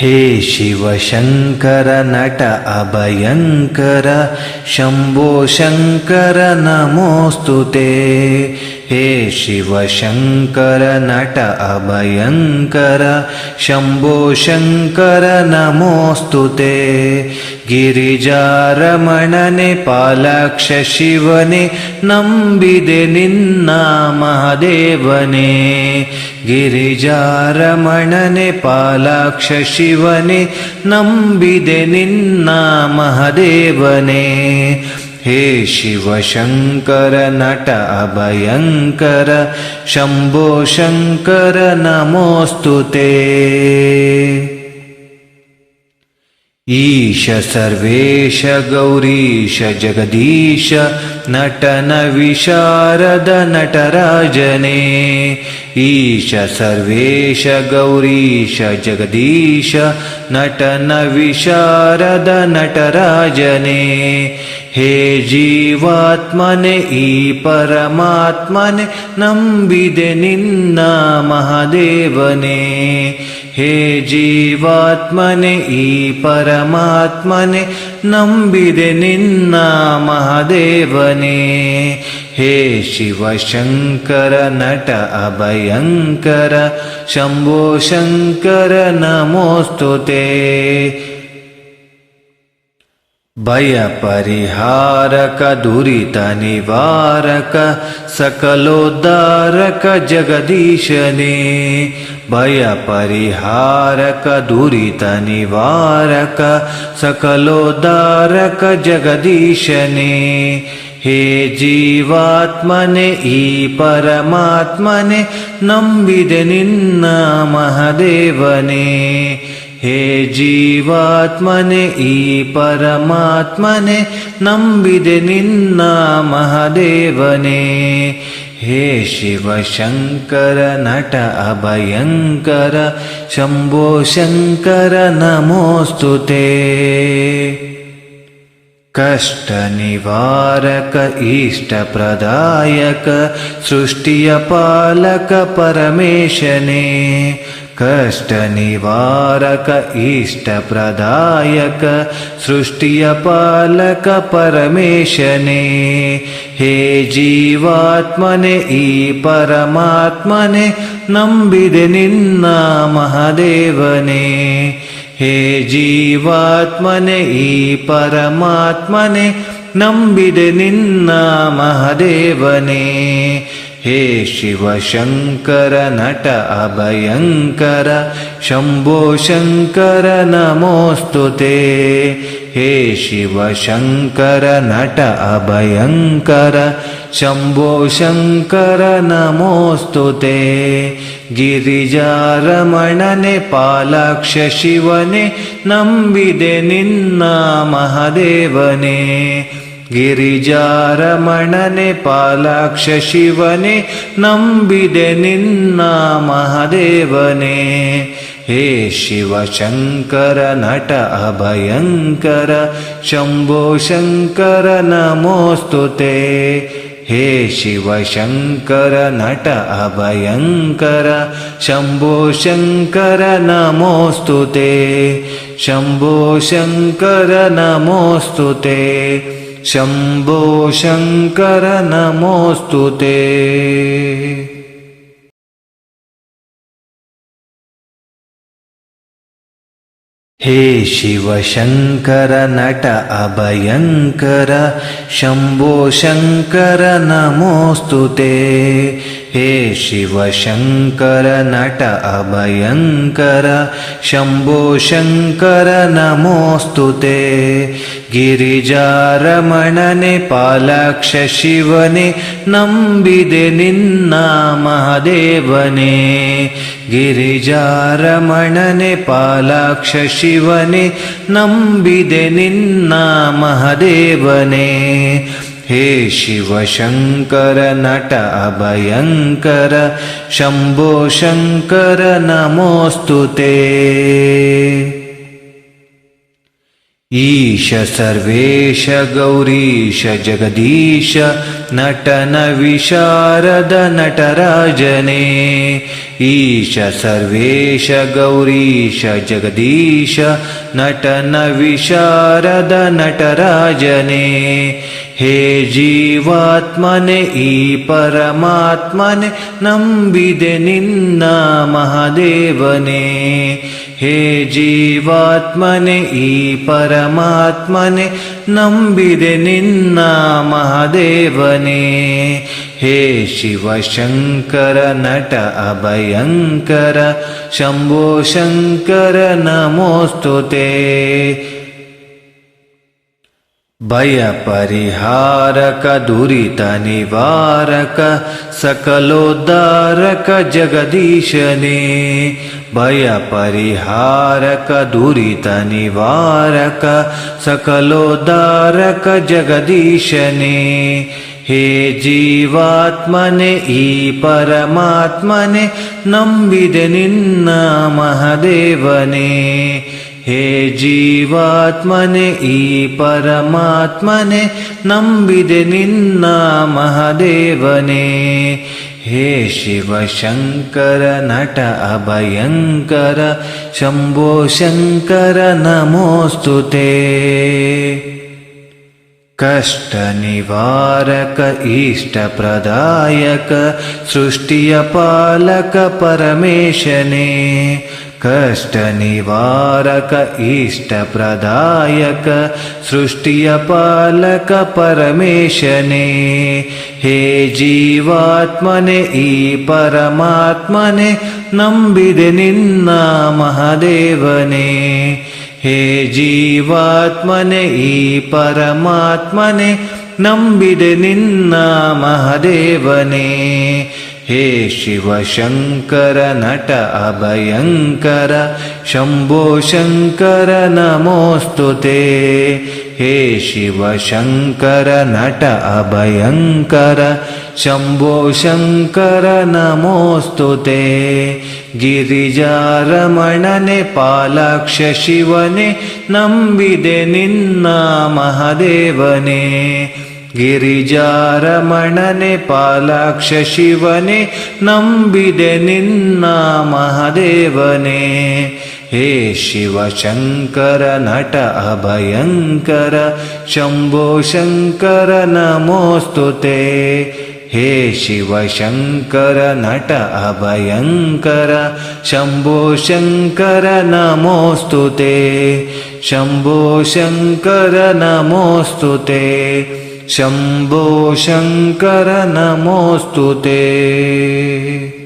हे शिवशङ्कर नट अभयङ्कर शम्भो शङ्कर नमोऽस्तु ते हे शिवशङ्कर नट अभयङ्कर शम्भो शङ्कर नमोऽस्तु ते। गिरिजारमणने पालाक्ष शिवने नम्बिदे निन्ना महादेवने। गिरिजारमणने पालाक्ष शिवने नम्बिदे निन्ना महादेवने। हे शिवशङ्कर नट अभयङ्कर शम्भो शङ्कर नमोऽस्तु ते। ईश सर्वेश गौरीश जगदीश नटन नटराजने ईश सर्वेश गौरीश जगदीश नटन नटराजने हे जीवात्मने ई परमात्मने नम्बिदे निन्ना महादेवने हे जीवात्मने ई परमात्मने नम्बिदे निन्ना महादेवने। हे शिवशङ्कर नट अभयङ्कर शम्भो शङ्कर नमोऽस्तु ते। भयपरिहारक दुरितनिवारक सकलोद्धारक जगदीशने भयपरिहारक दुरितनिवारक सकलोद्धारक जगदीशने। हे जीवात्मने ई परमात्मने नम्बिदे निन्न महदेवने। हे जीवात्मने ई परमात्मने नम्बिदे निन्न महदेवने हे शिवशङ्कर नट अभयङ्कर शम्भो शङ्कर नमोऽस्तु ते। कष्टनिवारक इष्टप्रदायक सृष्टियपालक परमेशने कष्टनिवारक इष्टप्रदायक सृष्टियपालक परमेशने। हे जीवात्मने ई परमात्मने नम्बिदे निन्ना महादेवने। हे जीवात्मने ई परमात्मने नम्बिदे निन्ना महादेवने हे शिवशङ्कर नट अभयङ्कर शम्भो शङ्कर नमोऽस्तु ते। हे शिवशङ्कर नट अभयङ्कर शम्भो शङ्कर नमोऽस्तु ते। गिरिजारमणने पालाक्ष शिवने नम्बिदे निन्ना महादेवने गिरिजारमणने पालाक्ष शिवने नम्बिदे निन्ना महादेवने। हे शिवशङ्कर नट अभयङ्कर शम्भो शङ्कर नमोऽस्तु ते। हे शिवशङ्कर नट अभयङ्कर शम्भो शङ्कर नमोऽस्तु ते। शम्भो शङ्कर नमोऽस्तु ते शम्भो शङ्कर नमोऽस्तु ते हे शिवशङ्कर नट अभयङ्कर शम्भो शङ्कर नमोऽस्तु ते हे शिवशङ्कर नट अभयङ्कर शम्भो शङ्कर नमोऽस्तु ते। गिरिजारमणने पालाक्ष शिवने नम्बिदे निन्ना महादेवने गिरिजारमणने पालाक्ष शिवने नम्बिदे निन्ना महदेवने हे शिवशङ्कर नट अभयङ्कर शम्भो शङ्कर नमोऽस्तु ते। ईश सर्वेश गौरीश जगदीश नटन विशारद नटराजने ईश सर्वेश गौरीश जगदीश नटन विशारद नटराजने हे जीवात्मने ಈ ಪರಮಾತ್ಮನೆ ನಂಬಿದೆ ನಿನ್ನ ಮಹಾದೇವನೇ ಹೇ ಜೀವಾತ್ಮನೆ ಈ ಪರಮಾತ್ಮನೆ ನಂಬಿದೆ ನಿನ್ನ ಮಹಾದೇವನೇ ಹೇ ಶಿವಶಂಕರ ನಟ ಅಭಯಂಕರ ಶಂಭೋ ಶಂಕರ ನಮೋಸ್ತುತೆ ಭಯ भयपरिहारक दुरितनिवारक सकलोद्धारक जगदीशने भयपरिहारक दुरितनिवारक सकलोद्धारक जगदीशने हे जीवात्मने ई परमात्मने नम्बिदे निन्ना महदेवने। ನಂಬಿದೆ ನಿನ್ನ ಮಹದೇವನೇ ಹೇ ಜೀವಾತ್ಮನೆ ಈ ಪರಮಾತ್ಮನೆ ನಂಬಿದೆ ನಿನ್ನ ಮಹದೇವನೇ ಹೇ ಶಿವಶಂಕರ ನಟ ಅಭಯಂಕರ ಶಂಭೋ ಶಂಕರ ನಮೋಸ್ತುತೆ ಕಷ್ಟ ನಿವಾರಕ कष्टनिवारक इष्टप्रदायक सृष्ट्यपालक परमेशने। हे जीवात्मने ई परमात्मने नम्बिदे विद् निन्ना महादेवने। हे जीवात्मने ई परमात्मने नम्बिदे विद् निन्ना महादेवने। हे शिवशङ्कर नट अभयङ्कर शम्भो शङ्कर नमोऽस्तु ते। हे शिवशङ्कर नट अभयङ्कर शम्भो शङ्कर नमोऽस्तु ते। गिरिजारमणने पालाक्ष शिवने नम्बिदे निन्ना महदेवने। ಗಿರಿಜಾರಮಣನೆ ಪಾಲಾಕ್ಷ ಶಿವನೆ ನಂಬಿದೆ ನಿನ್ನ ಮಹದೇವನೇ ಗಿರಿಜಾರಮಣನೆ ಪಾಲಾಕ್ಷ ಶಿವನೆ ನಂಬಿದೆ ನಿನ್ನ ಮಹದೇವನೇ ಹೇ ಶಿವಶಂಕರ ನಟ ಅಭಯಂಕರ ಶಂಭೋ ಶಂಕರ ನಮೋಸ್ತುತೆ ಹೇ ಶಿವಶಂಕರ ನಟ ಅಭಯಂಕರ ಶಂಭೋ ಶಂಕರ ನಮೋಸ್ತುತೆ शम्भो शङ्कर नमोऽस्तु ते।